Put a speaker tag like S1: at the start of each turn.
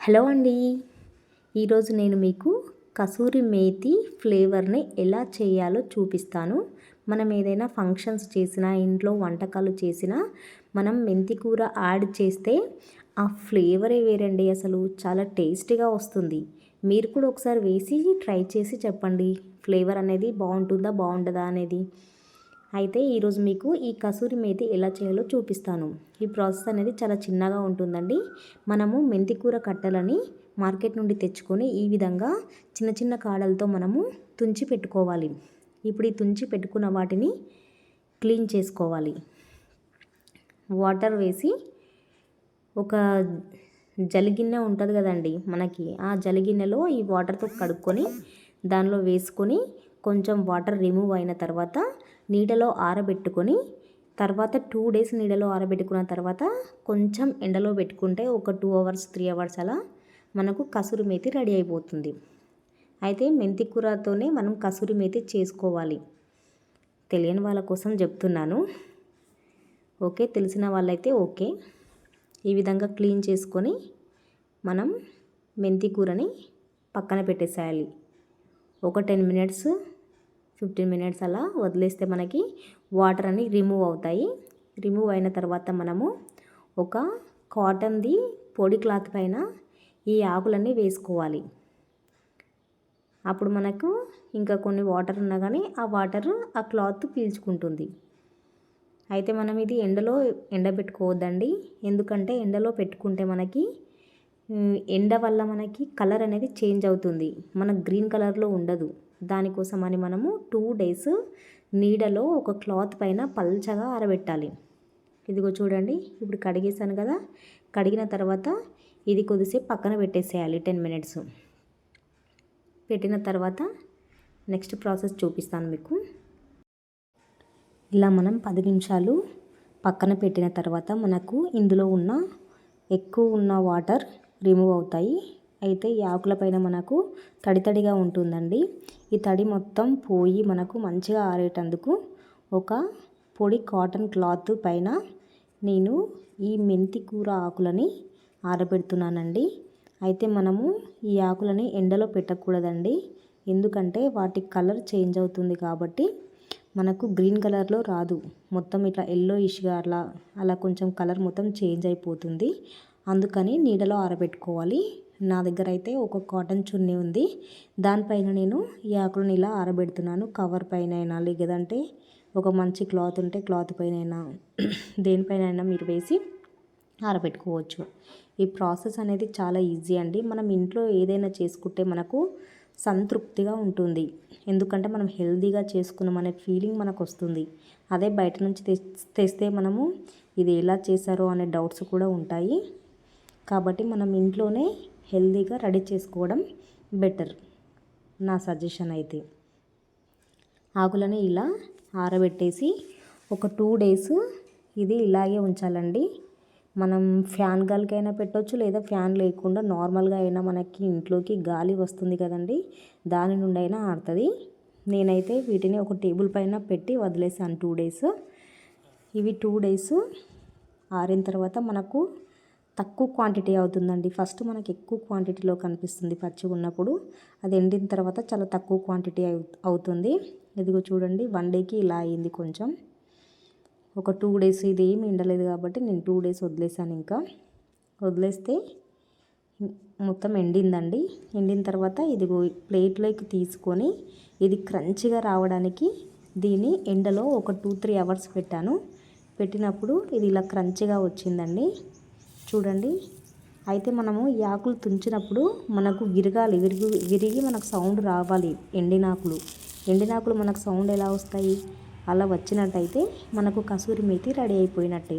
S1: Hello అండి. ఈరోజు నేను మీకు కసూరి మేతి ఫ్లేవర్ని ఎలా చేయాలో చూపిస్తాను. మనం ఏదైనా ఫంక్షన్స్ చేసినా ఇంట్లో వంటకాలు చేసినా మనం మెంతి కూర యాడ్ చేస్తే ఆ ఫ్లేవరే వేరండి. అసలు చాలా టేస్టీగా వస్తుంది. మీరు కూడా ఒకసారి వేసి ట్రై చేసి చెప్పండి. ఫ్లేవర్ అనేది బాగుంటుందా బాగుంటుందా అనేది. అయితే ఈరోజు మీకు ఈ కసూరి మేతి ఎలా చేయాలో చూపిస్తాను. ఈ ప్రాసెస్ అనేది చాలా చిన్నగా ఉంటుందండి. మనము మెంతికూర కట్టలని మార్కెట్ నుండి తెచ్చుకొని ఈ విధంగా చిన్న చిన్న కాడలతో మనము తుంచి పెట్టుకోవాలి. ఇప్పుడు ఈ తుంచి పెట్టుకున్న వాటిని క్లీన్ చేసుకోవాలి. వాటర్ వేసి ఒక జలిగిన్నె ఉంటుంది కదండి మనకి ఆ జలిగిన్నెలో ఈ వాటర్తో కడుక్కొని దానిలో వేసుకొని కొంచెం వాటర్ రిమూవ్ అయిన తర్వాత నీడలో ఆరబెట్టుకొని తర్వాత టూ డేస్ నీడలో ఆరబెట్టుకున్న తర్వాత కొంచెం ఎండలో పెట్టుకుంటే ఒక టూ అవర్స్ త్రీ అవర్స్ అలా మనకు కసూరి మేతి రెడీ అయిపోతుంది. అయితే మెంతి కూరతోనే మనం కసూరి మేతి చేసుకోవాలి. తెలియని వాళ్ళ కోసం చెప్తున్నాను. ఓకే తెలిసిన వాళ్ళైతే ఓకే. ఈ విధంగా క్లీన్ చేసుకొని మనం మెంతి కూరని పక్కన పెట్టేసేయాలి. ఒక టెన్ మినిట్స్ ఫిఫ్టీన్ మినిట్స్ అలా వదిలేస్తే మనకి వాటర్ అన్ని రిమూవ్ అవుతాయి. రిమూవ్ అయిన తర్వాత మనము ఒక కాటన్ది పొడి క్లాత్ పైన ఈ ఆకులన్నీ వేసుకోవాలి. అప్పుడు మనకు ఇంకా కొన్ని వాటర్ ఉన్నా కానీ ఆ వాటర్ ఆ క్లాత్ పీల్చుకుంటుంది. అయితే మనం ఇది ఎండలో ఎండబెట్టుకోవద్దండి. ఎందుకంటే ఎండలో పెట్టుకుంటే మనకి ఎండ వల్ల మనకి కలర్ అనేది చేంజ్ అవుతుంది. మనకు గ్రీన్ కలర్లో ఉండదు. దానికోసమని మనము టూ డేస్ నీడలో ఒక క్లాత్ పైన పల్చగా ఆరబెట్టాలి. ఇదిగో చూడండి ఇప్పుడు కడిగేసాను కదా. కడిగిన తర్వాత ఇది కొద్దిసేపు పక్కన పెట్టేసేయాలి టెన్ మినిట్స్. పెట్టిన తర్వాత నెక్స్ట్ ప్రాసెస్ చూపిస్తాను మీకు. ఇలా మనం పది నిమిషాలు పక్కన పెట్టిన తర్వాత మనకు ఇందులో ఉన్న ఎక్కువ ఉన్న వాటర్ రిమూవ్ అవుతాయి. అయితే ఈ ఆకుల పైన మనకు తడి తడిగా ఉంటుందండి. ఈ తడి మొత్తం పోయి మనకు మంచిగా ఆరేటందుకు ఒక పొడి కాటన్ క్లాత్ పైన నేను ఈ మెంతి కూర ఆకులని ఆరబెడుతున్నానండి. అయితే మనము ఈ ఆకులని ఎండలో పెట్టకూడదండి. ఎందుకంటే వాటి కలర్ చేంజ్ అవుతుంది కాబట్టి మనకు గ్రీన్ కలర్లో రాదు. మొత్తం ఇట్లా ఎల్లో ఇష్గా అలా అలా కొంచెం కలర్ మొత్తం చేంజ్ అయిపోతుంది. అందుకని నీడలో ఆరబెట్టుకోవాలి. నా దగ్గర అయితే ఒక కాటన్ చున్నీ ఉంది. దానిపైన నేను ఈ ఆకులను ఇలా ఆరబెడుతున్నాను. కవర్ పైన అయినా లేదంటే ఒక మంచి క్లాత్ ఉంటే క్లాత్ పైన అయినా దేనిపైన అయినా మీరు వేసి ఆరబెట్టుకోవచ్చు. ఈ ప్రాసెస్ అనేది చాలా ఈజీ అండి. మనం ఇంట్లో ఏదైనా చేసుకుంటే మనకు సంతృప్తిగా ఉంటుంది. ఎందుకంటే మనం హెల్దీగా చేసుకున్నాం అనే ఫీలింగ్ మనకు వస్తుంది అదే బయట నుంచి తెస్తే మనము ఇది ఎలా చేశారో అనే డౌట్స్ కూడా ఉంటాయి. కాబట్టి మనం ఇంట్లోనే హెల్తీగా రెడీ చేసుకోవడం బెటర్ నా సజెషన్ అయితే. ఆకులని ఇలా ఆరబెట్టేసి ఒక టూ డేస్ ఇది ఇలాగే ఉంచాలండి. మనం ఫ్యాన్ గాలికైనా పెట్టవచ్చు లేదా ఫ్యాన్ లేకుండా నార్మల్గా అయినా మనకి ఇంట్లోకి గాలి వస్తుంది కదండి దాని నుండి అయినా ఆడుతుంది నేనైతే వీటిని ఒక టేబుల్ పైన పెట్టి వదిలేసాను టూ డేస్. ఇవి టూ డేస్ ఆరిన తర్వాత మనకు తక్కువ క్వాంటిటీ అవుతుందండి. ఫస్ట్ మనకి ఎక్కువ క్వాంటిటీలో కనిపిస్తుంది పచ్చిగా ఉన్నప్పుడు. అది ఎండిన తర్వాత చాలా తక్కువ క్వాంటిటీ అవుతుంది. ఇదిగో చూడండి వన్ డేకి ఇలా అయింది కొంచెం. ఒక టూ డేస్ ఇది ఏమి ఎండలేదు కాబట్టి నేను టూ డేస్ వదిలేసాను ఇంకా. వదిలేస్తే మొత్తం ఎండిందండి. ఎండిన తర్వాత ఇదిగో ప్లేట్లోకి తీసుకొని ఇది క్రంచిగా రావడానికి దీన్ని ఎండలో ఒక టూ త్రీ అవర్స్ పెట్టాను. పెట్టినప్పుడు ఇది ఇలా క్రంచిగా వచ్చిందండి. చూడండి. అయితే మనము ఈ ఆకులు తుంచినప్పుడు మనకు విరగాలి. విరిగి విరిగి మనకు సౌండ్ రావాలి. ఎండినాకులు. ఎండినాకులు మనకు సౌండ్ ఎలా వస్తాయి? అలా వచ్చినట్టయితే మనకు కసూరి మేతి రెడీ అయిపోయినట్టే.